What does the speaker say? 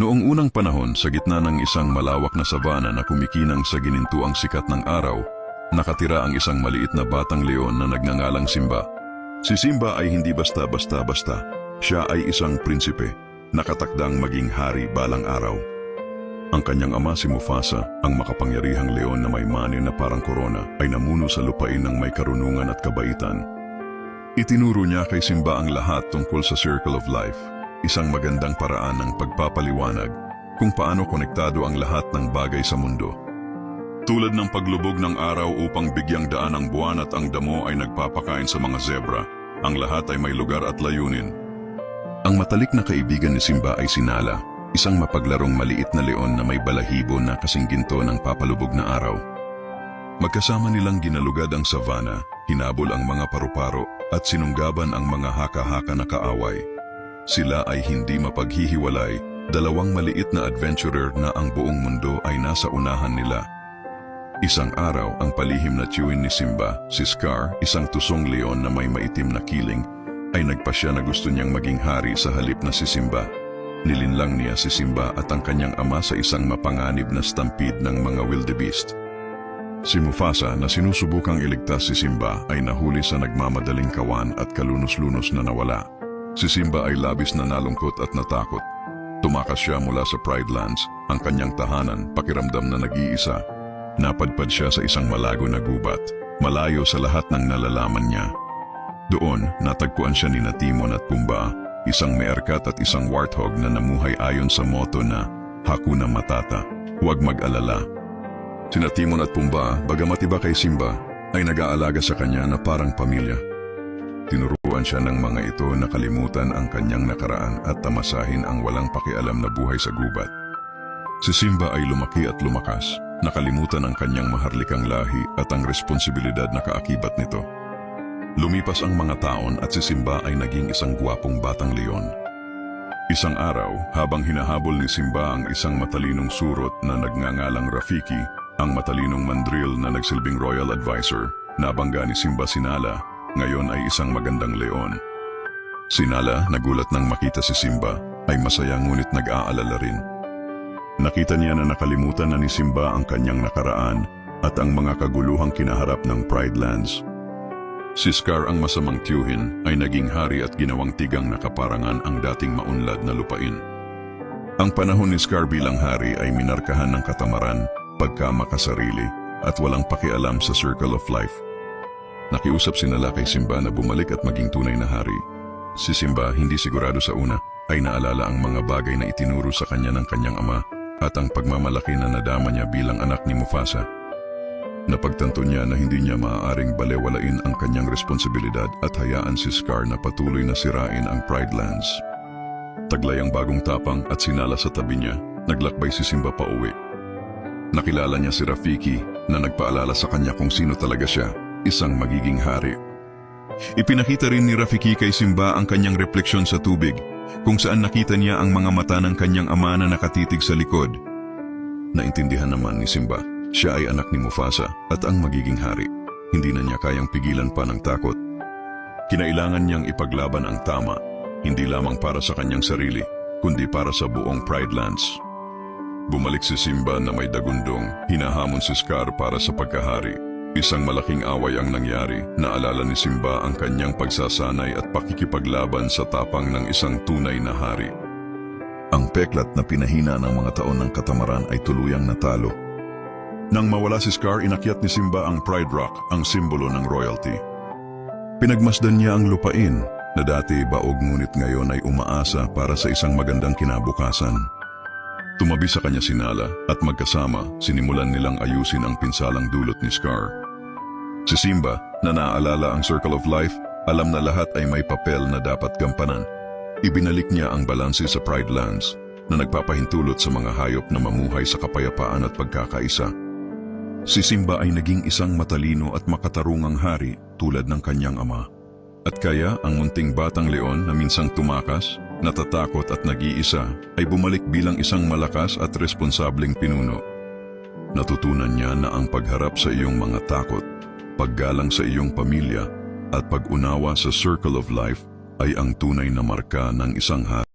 Noong unang panahon, sa gitna ng isang malawak na sabana na kumikinang sa ginintuang sikat ng araw, nakatira ang isang maliit na batang leon na nagngangalang Simba. Si Simba ay hindi basta-basta-basta. Siya ay isang prinsipe, nakatakdang maging hari balang araw. Ang kanyang ama si Mufasa, ang makapangyarihang leon na may mani na parang korona, ay namuno sa lupain ng may karunungan at kabaitan. Itinuro niya kay Simba ang lahat tungkol sa Circle of Life, isang magandang paraan ng pagpapaliwanag kung paano konektado ang lahat ng bagay sa mundo. Tulad ng paglubog ng araw upang bigyang daan ang buwan at ang damo ay nagpapakain sa mga zebra, ang lahat ay may lugar at layunin. Ang matalik na kaibigan ni Simba ay si Nala, isang mapaglarong maliit na leon na may balahibo na kasing ginto ng papalubog na araw. Magkasama nilang ginalugad ang savana, hinabol ang mga paru-paro at sinunggaban ang mga haka-haka na kaaway. Sila ay hindi mapaghihiwalay, dalawang maliit na adventurer na ang buong mundo ay nasa unahan nila. Isang araw, ang palihim na tiyuin ni Simba, si Scar, isang tusong leon na may maitim na kiling, ay nagpasya na gusto niyang maging hari sa halip na si Simba. Nilinlang niya si Simba at ang kanyang ama sa isang mapanganib na stampede ng mga wildebeest. Si Mufasa na sinusubukang iligtas si Simba ay nahuli sa nagmamadaling kawan at kalunos-lunos na nawala. Si Simba ay labis na nalungkot at natakot. Tumakas siya mula sa Pride Lands, ang kanyang tahanan, pakiramdam na nag-iisa. Napadpad siya sa isang malago na gubat, malayo sa lahat ng nalalaman niya. Doon, natagpuan siya ni Timon at Pumba, isang meerkat at isang warthog na namuhay ayon sa moto na Hakuna Matata, huwag mag-alala. Sina Timon at Pumba, bagamat iba kay Simba, ay nag-aalaga sa kanya na parang pamilya. Tinuruan siya ng mga ito na kalimutan ang kanyang nakaraan at tamasahin ang walang pakialam na buhay sa gubat. Si Simba ay lumaki at lumakas, nakalimutan ang kanyang maharlikang lahi at ang responsibilidad na kaakibat nito. Lumipas ang mga taon at si Simba ay naging isang gwapong batang leon. Isang araw, habang hinahabol ni Simba ang isang matalinong surot na nagngangalang Rafiki, ang matalinong mandril na nagsilbing royal advisor, nabangga ni Simba Sinala, ngayon ay isang magandang leon. Sinala, nagulat nang makita si Simba, ay masaya ngunit nag-aalala rin. Nakita niya na nakalimutan na ni Simba ang kanyang nakaraan at ang mga kaguluhang kinaharap ng Pride Lands. Si Scar ang masamang tiyuhin ay naging hari at ginawang tigang nakaparangan ang dating maunlad na lupain. Ang panahon ni Scar bilang hari ay minarkahan ng katamaran, pagkamakasarili at walang pakialam sa circle of life. Nakiusap si Nala kay Simba na bumalik at maging tunay na hari. Si Simba, hindi sigurado sa una, ay naalala ang mga bagay na itinuro sa kanya ng kanyang ama at ang pagmamalaki na nadama niya bilang anak ni Mufasa. Napagtanto niya na hindi niya maaaring balewalain ang kanyang responsibilidad at hayaan si Scar na patuloy na sirain ang Pride Lands. Taglay ang bagong tapang at sinala sa tabi niya, naglakbay si Simba pa uwi. Nakilala niya si Rafiki na nagpaalala sa kanya kung sino talaga siya, isang magiging hari. Ipinakita rin ni Rafiki kay Simba ang kanyang refleksyon sa tubig, kung saan nakita niya ang mga mata ng kanyang ama na nakatitig sa likod. Naintindihan naman ni Simba, siya ay anak ni Mufasa at ang magiging hari. Hindi na niya kayang pigilan pa ng takot. Kinailangan niyang ipaglaban ang tama, hindi lamang para sa kanyang sarili, kundi para sa buong Pride Lands. Bumalik si Simba na may dagundong, hinahamon si Scar para sa pagkahari. Isang malaking away ang nangyari, naalala ni Simba ang kanyang pagsasanay at pakikipaglaban sa tapang ng isang tunay na hari. Ang peklat na pinahina ng mga taon ng katamaran ay tuluyang natalo. Nang mawala si Scar, inakyat ni Simba ang Pride Rock, ang simbolo ng royalty. Pinagmasdan niya ang lupain, na dati baog ngunit ngayon ay umaasa para sa isang magandang kinabukasan. Tumabi sa kanya si Nala at magkasama sinimulan nilang ayusin ang pinsalang dulot ni Scar. Si Simba, na naaalala ang Circle of Life, alam na lahat ay may papel na dapat gampanan. Ibinalik niya ang balanse sa Pride Lands na nagpapahintulot sa mga hayop na mamuhay sa kapayapaan at pagkakaisa. Si Simba ay naging isang matalino at makatarungang hari tulad ng kanyang ama. At kaya ang munting batang leon na minsang tumakas, natatakot at nag-iisa ay bumalik bilang isang malakas at responsableng pinuno. Natutunan niya na ang pagharap sa iyong mga takot, paggalang sa iyong pamilya at pag-unawa sa circle of life ay ang tunay na marka ng isang hari.